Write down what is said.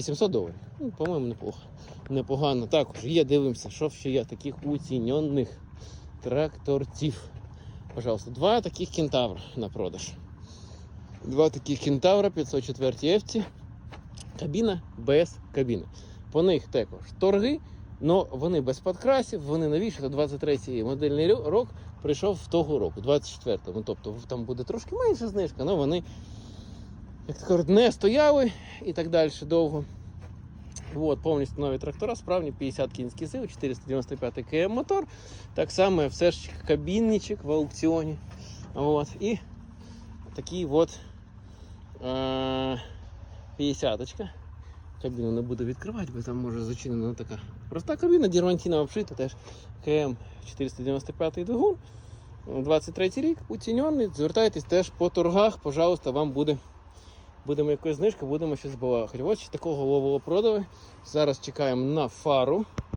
800 доларів. Ну, по-моєму, неплохо. Непогано. Також є, дивимося, що ще є таких уцінених тракторців. Пожалуйста, два таких кентавра на продаж. Два таких кентавра 504 ефці. Кабіна без кабіни. По них також торги, але вони без подкрасів, вони новіші, то 23-й модельний рок прийшов в того року, 24-му. Тобто там буде трошки менша знижка, але вони, як то кажуть, не стояли і так далі довго. От, повністю нові трактора, справні 50 кінських сил, 495 км мотор. Так само все ж кабінничок в аукціоні. От, і такий от е, 50-очка. Кабіну не буду відкривати, бо там може зачинена така проста кабіна, дірвантіна обшита теж КМ 495 двигун. 23 рік, уцінений. Звертайтесь теж по торгах, пожалуйста, вам буде. Будемо якоїсь знижки, будемо щось балакати. Ось такого лового продали. Зараз чекаємо на фару.